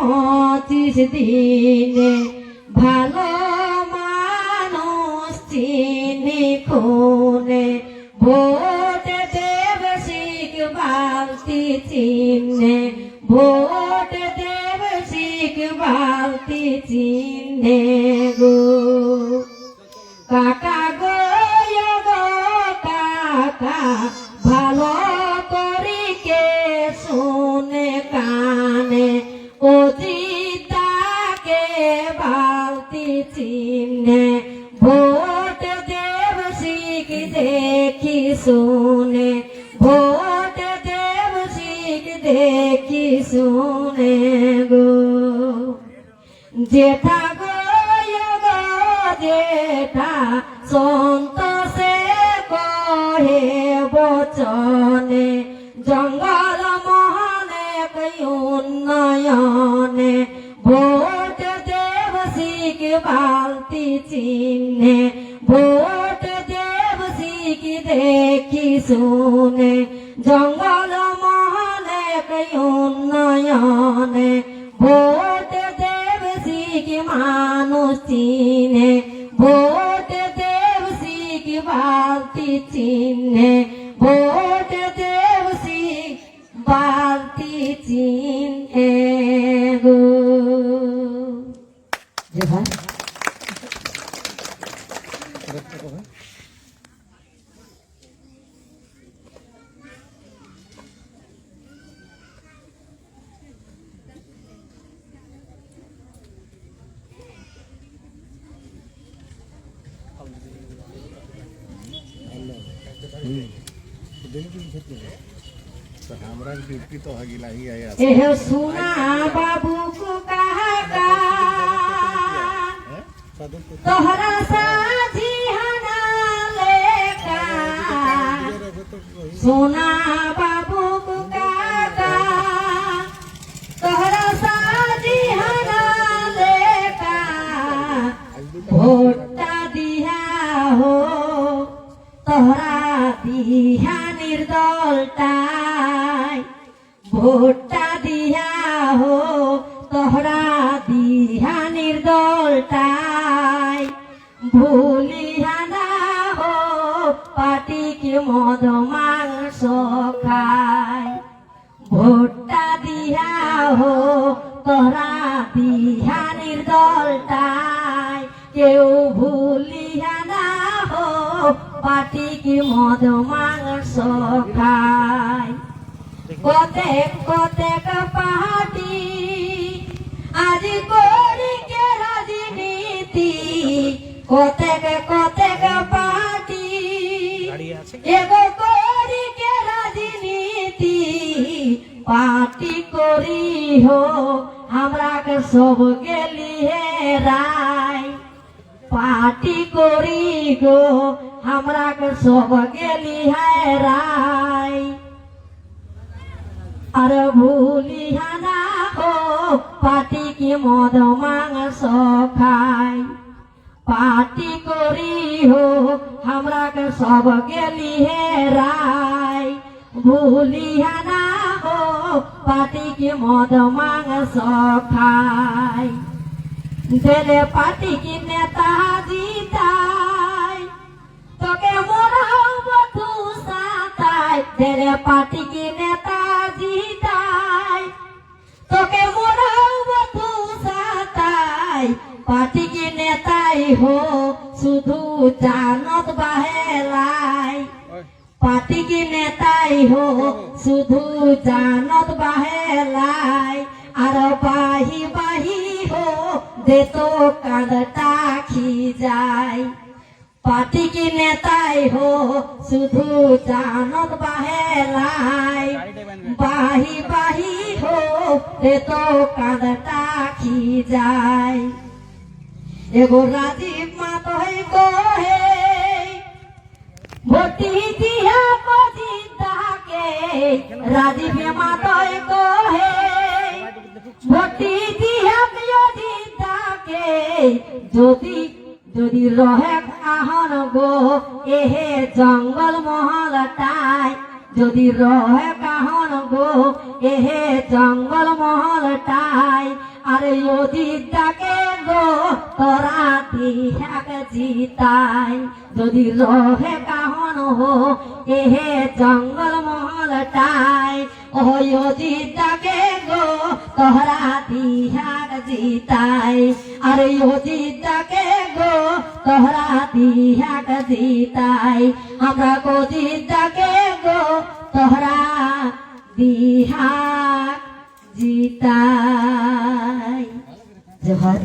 পঁচিশ দিনে ভালো মানুষ চিনি কোনে ভোট দেব শিখ বালতি চিহ্নে ভোট দেব শিখ বালতি চিহ্নে চিহ্নে ভোট দেব শিখ দেখি শুনে। ভোট দেব শিখ দেখি শুনে গো। জেঠা গো জেঠা সন্তোষে কহে বচনে। জঙ্গল মহলে কই উন্নয়নে বালতি চিহ্নে, ভোট দেব শিখ দেখি শুনে। জঙ্গল মহলে উন্নয়নে, ভোট দেব শিখ মানুষ চিনে। ভোট দেব শিখ বালতি চিহ্নে सुना बाबू को कहा तोहरा দিহা নির্দলটাই ভোটটা দিহা হো, তোহরা দিহা নির্দলটাই ভুলিহা না হো, পাটিকে মদ মাংস খায় ভোটটা দিহা হো তোরা দিহা নির্দলটাই কেউ হো পাটিক মদ মাংস খাই কতেক কতেক পাহাটি আজ করিকে রাজনীতি কতেক কতেক পাহাটি এগো করিকে রাজনীতি পাটি করি হো আমরা সব গেলি হে রায়। পাটি করি গো हमरा के सब गेली है राय। अरे भूली है ना हो पाटी की मद मांग सखाई पाती कोरी हो, हमरा के सब गेली है राय। भूली है ना हो पाटी की मद मांग सखाई देले पाटी की नेता जीता সাতাই তেরে পার্টি কি নেতা জিতাই তোকে মরাব তু সাতাই পার্টি কি নেতাই হো শুধু জানত বাহেলাই। পার্টি কি নেতাই হো শুধু জানত বাহেলাই। আর বাহি বাহি হো দে তো কাঁদটা খি যায় পার্টি কি নেতাই হো, শুধু জানত বাহেলাই। বাহি বাহি হো রে তো কাঁদটা খি যায়। এগো রাজীব মাতই কহে ভোটি দিয়া কজি তাকে রাজীব মাতই কহে ভোটি দিয়া যদি যদি রহে আহন গো, এহে জঙ্গল মহলটাই যদি রহে কাহন গো, এহে জঙ্গল মহলটাই আরে অজিতাকে গো, তোরা দিহাক জিতাই। যদি রহে কাহন হো এহে জঙ্গল মহলটাই ও অজিতাকে গো, তোরা দিহাক জিতাই। আরে অজিতাকে গো তোরা দিহাক জিতাই। আমরা গজিতাকে গো তোহরা দিহাক জিতাই। জোহর